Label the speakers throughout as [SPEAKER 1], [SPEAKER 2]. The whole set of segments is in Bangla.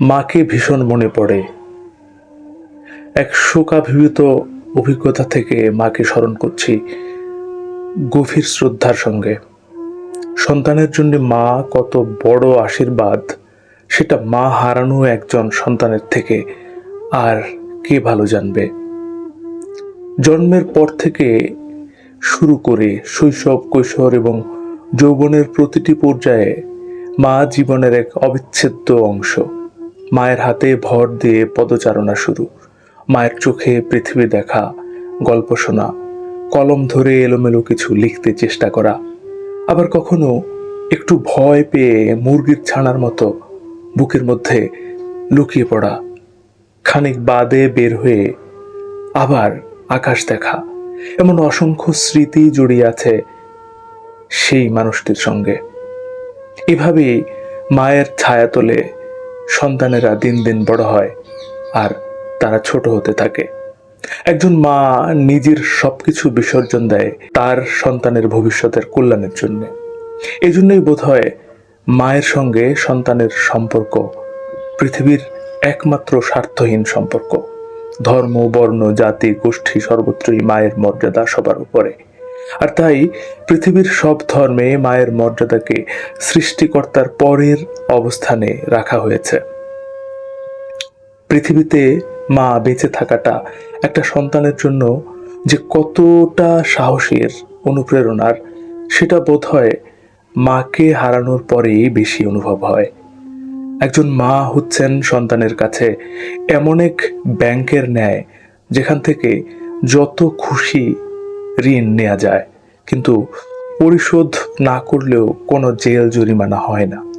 [SPEAKER 1] মাকে ভীষণ মনে পড়ে। এক শোকাভিভূত অভিজ্ঞতা থেকে মাকে স্মরণ করছি গভীর শ্রদ্ধার সঙ্গে। সন্তানের জন্য মা কত বড় আশীর্বাদ, সেটা মা হারানো একজন সন্তানের থেকে আর কে ভালো জানবে? জন্মের পর থেকে শুরু করে শৈশব, কৈশোর এবং যৌবনের প্রতিটি পর্যায়ে মা জীবনের এক অবিচ্ছেদ্য অংশ। মায়ের হাতে ভর দিয়ে পদচারণা শুরু। মায়ের চোখে পৃথিবী দেখা, গল্প শোনা, কলম ধরে এলোমেলো কিছু লিখতে চেষ্টা করা। আবার কখনো একটু ভয় পেয়ে মুরগির ছানার মতো বুকের মধ্যে লুকিয়ে পড়া। খানিক বাদে বের হয়ে আবার আকাশ দেখা। এমন অসংখ্য স্মৃতি জড়িয়ে আছে সেই মানুষটির সঙ্গে। এভাবেই মায়ের ছায়াতলে সন্তানেরা দিন দিন বড় হয় আর তারা ছোট হতে থাকে। একজন মা নিজের সবকিছু বিসর্জন দেয় তার সন্তানের ভবিষ্যতের কল্যাণের জন্য। এই জন্যই বোধ হয় মায়ের সঙ্গে সন্তানের সম্পর্ক পৃথিবীর একমাত্র স্বার্থহীন সম্পর্ক। ধর্ম, বর্ণ, জাতি, গোষ্ঠী সর্বত্রই মায়ের মর্যাদা সবার উপরে। আর তাই পৃথিবীর সব ধর্মে মায়ের মর্যাদাকে সৃষ্টিকর্তার পরের অবস্থানে রাখা হয়েছে। পৃথিবীতে মা বেঁচে থাকাটা একটা সন্তানের জন্য যে কতটা সাহসের অনুপ্রেরণার, সেটা বোধ হয় মাকে হারানোর পরেই বেশি অনুভব হয়। একজন মা হচ্ছেন সন্তানের কাছে এমন এক ব্যাংকের ন্যায়, যেখান থেকে যত খুশি ঋণ নেওয়া যায়। কিন্তু পরিশোধ না করলেও কোনো জেল জরিমানা হয় না।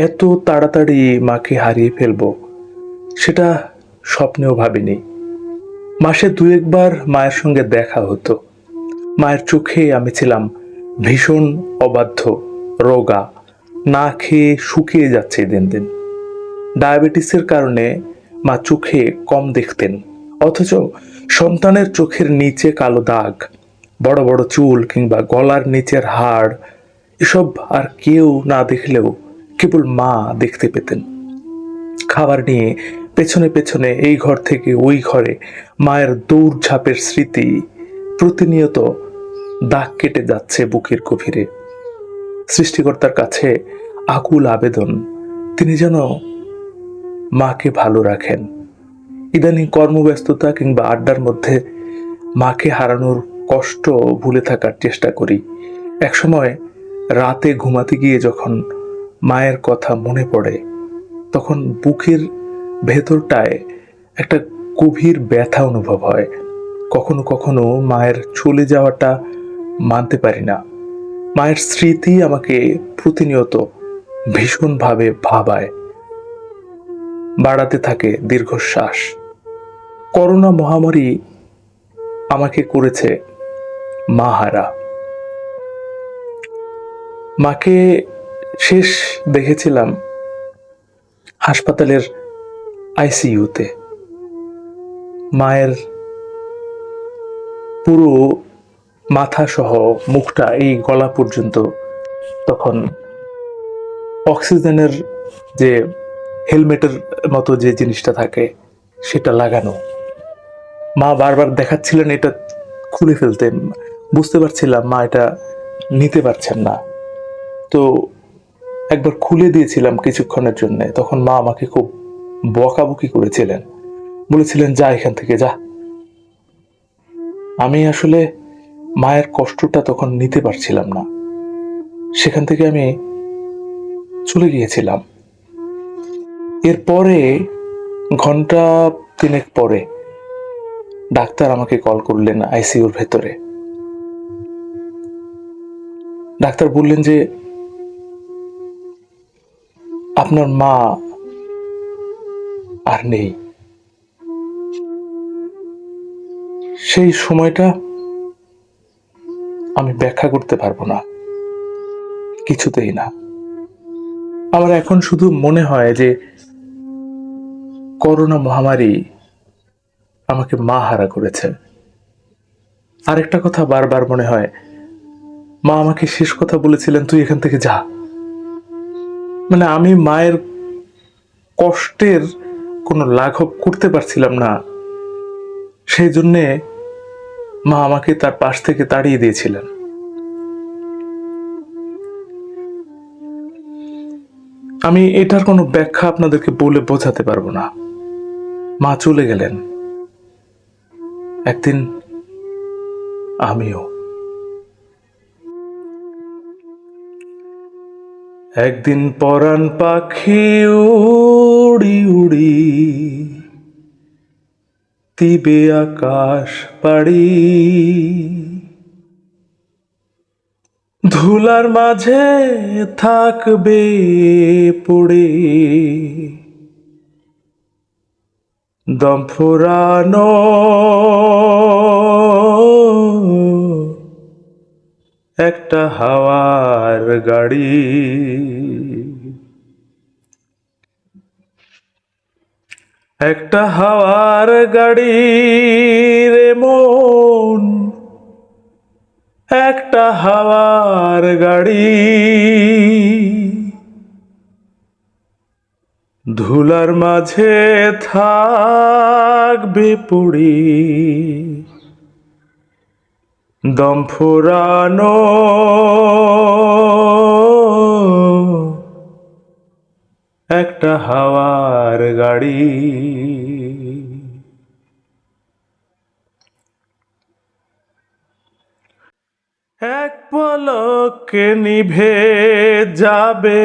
[SPEAKER 1] এত তাড়াতাড়ি মাকে হারিয়ে ফেলব, সেটা স্বপ্নেও ভাবিনি। মাসে দু একবার মায়ের সঙ্গে দেখা হতো। মায়ের চোখে আমি ছিলাম ভীষণ অবাধ্য, রোগা, না খেয়ে শুকিয়ে যাচ্ছে দিন দিন। ডায়াবেটিসের কারণে মা চোখে কম দেখতেন। অথচ সন্তানের চোখের নিচে কালো দাগ, বড় বড় চুল কিংবা গলার নিচের হাড়, এসব আর কেউ না দেখলেও কেবল মা দেখতে পেতেন। খাবার নিয়ে পেছনে পেছনে এই ঘর থেকে ওই ঘরে মায়ের দৌড়ঝাঁপের স্মৃতি প্রতিনিয়ত দাগ কেটে যাচ্ছে বুকের গভীরে। সৃষ্টিকর্তার কাছে আকুল আবেদন, তিনি যেন মাকে ভালো রাখেন। ইদানিং কর্মব্যস্ততা কিংবা আড্ডার মধ্যে মাকে হারানোর কষ্ট ভুলে থাকার চেষ্টা করি। একসময় রাতে ঘুমাতে গিয়ে যখন মায়ের কথা মনে পড়ে, তখন বুকের ভেতরটায় একটা গভীর ব্যথা অনুভব হয়। কখনো কখনো মায়ের চলে যাওয়াটা মানতে পারি না। মায়ের স্মৃতি আমাকে প্রতিনিয়ত ভীষণভাবে ভাবায়। বাড়াতে থাকে দীর্ঘশ্বাস। করোনা মহামারী আমাকে করেছে মাহারা। মাকে শেষ দেখেছিলাম হাসপাতালের আইসিইউতে। মায়ের পুরো মাথা সহ মুখটা এই গলা পর্যন্ত তখন অক্সিজেনের যে হেলমেটের মতো যে জিনিসটা থাকে, সেটা লাগানো। মা বারবার দেখাচ্ছিলেন এটা খুলে ফেলতে। বুঝতে পারছিলাম মা এটা নিতে পারছেন না। তো একবার খুলে দিয়েছিলাম কিছুক্ষণের জন্য। তখন মা আমাকে খুব বকাবকি করেছিলেন। বলেছিলেন, যা এখান থেকে, যা। আমি আসলে মায়ের কষ্টটা তখন নিতে পারছিলাম না। সেখান থেকে আমি চলে গিয়েছিলাম। এরপরে ঘণ্টা তিনেক পরে ডাক্তার আমাকে কল করলেন আইসিইউর ভেতরে। ডাক্তার বললেন যে, আপনার মা আর নেই। সেই সময়টা আমি ব্যাখ্যা করতে পারব না, কিছুতেই না। আমার এখন শুধু মনে হয় যে করোনা মহামারী আমাকে মা হারা করেছে। আরেকটা কথা বারবার মনে হয়, মা আমাকে শেষ কথা বলেছিলেন, তুই এখান থেকে যা। মানে আমি মায়ের কষ্টের কোনো লাঘব করতে পারছিলাম না। সেই জন্যে মা আমাকে তার পাশ থেকে তাড়িয়ে দিয়েছিলেন। আমি এটার কোনো ব্যাখ্যা আপনাদেরকে বলে বোঝাতে পারব না। মা চলে গেলেন। একদিন আমিও। একদিন পরাণ পাখি উড়ি উড়ি তিবে আকাশ পাড়ি ধুলার মাঝে থাকবে পড়ে। দম ফুরানো। একটা হাওয়ার গাড়ি। একটা হাওয়ার গাড়ি রে মন। একটা হাওয়ার গাড়ি। ধুলার মাঝে থাকবে পুড়ি দম ফুরানো একটা হাওয়ার গাড়ি। এক পলকে নিভে যাবে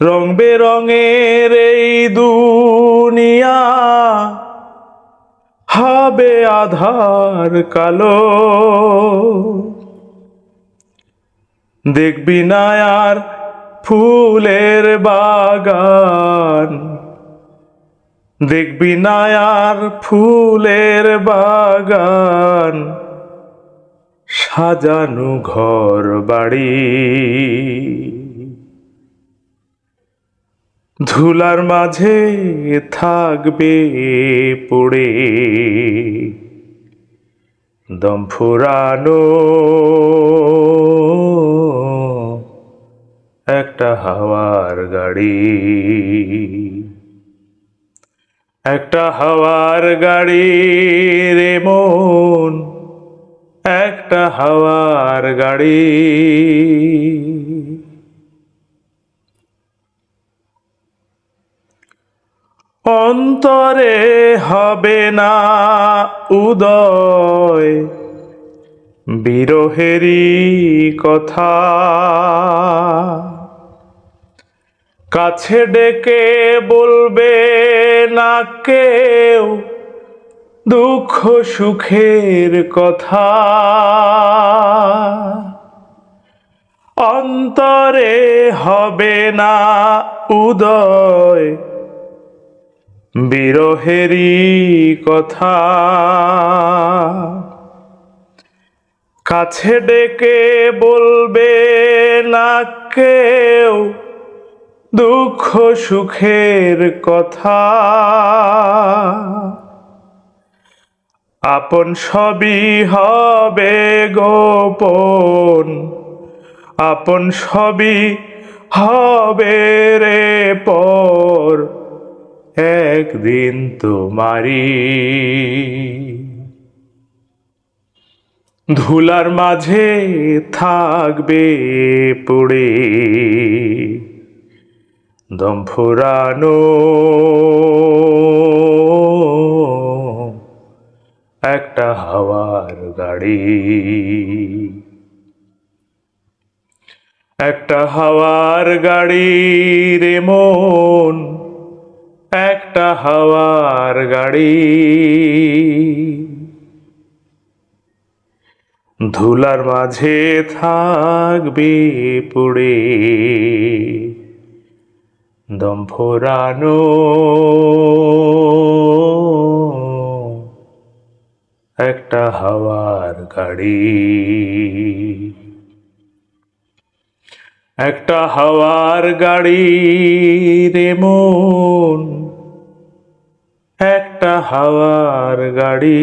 [SPEAKER 1] রং বেরঙের এই দুনিয়া হবে আধার কালো। দেখবি না আর ফুলের বাগান। দেখবি না আর ফুলের বাগান। সাজানো ঘর বাড়ি ধুলার মাঝে থাকবে পড়ে। দম ফুরানো একটা হাওয়ার গাড়ি। একটা হাওয়ার গাড়ি রে মন, একটা হাওয়ার গাড়ি। অন্তরে হবে না উদয়। বিরহেরই কথা। কাছে ডেকে বলবে না কেউ দুঃখ সুখের কথা। অন্তরে হবে না উদয়। বিরহেরই কথা। কাছে ডেকে বলবে না কেউ দুঃখ সুখের কথা। আপন সবই হবে গোপন, আপন সবই হবে রে পর। একদিন তোমারি ধুলার মাঝে থাকবে পড়ে দম ফুরানো একটা হাওয়ার গাড়ি। একটা হাওয়ার গাড়ি রে মন হাওয়ার গাড়ি। ধুলার মাঝে থাকবে পুড়ে। দম ফোরানো একটা হাওয়ার গাড়ি। একটা হাওয়ার গাড়ি রে মন। একটা হাওয়ার গাড়ি।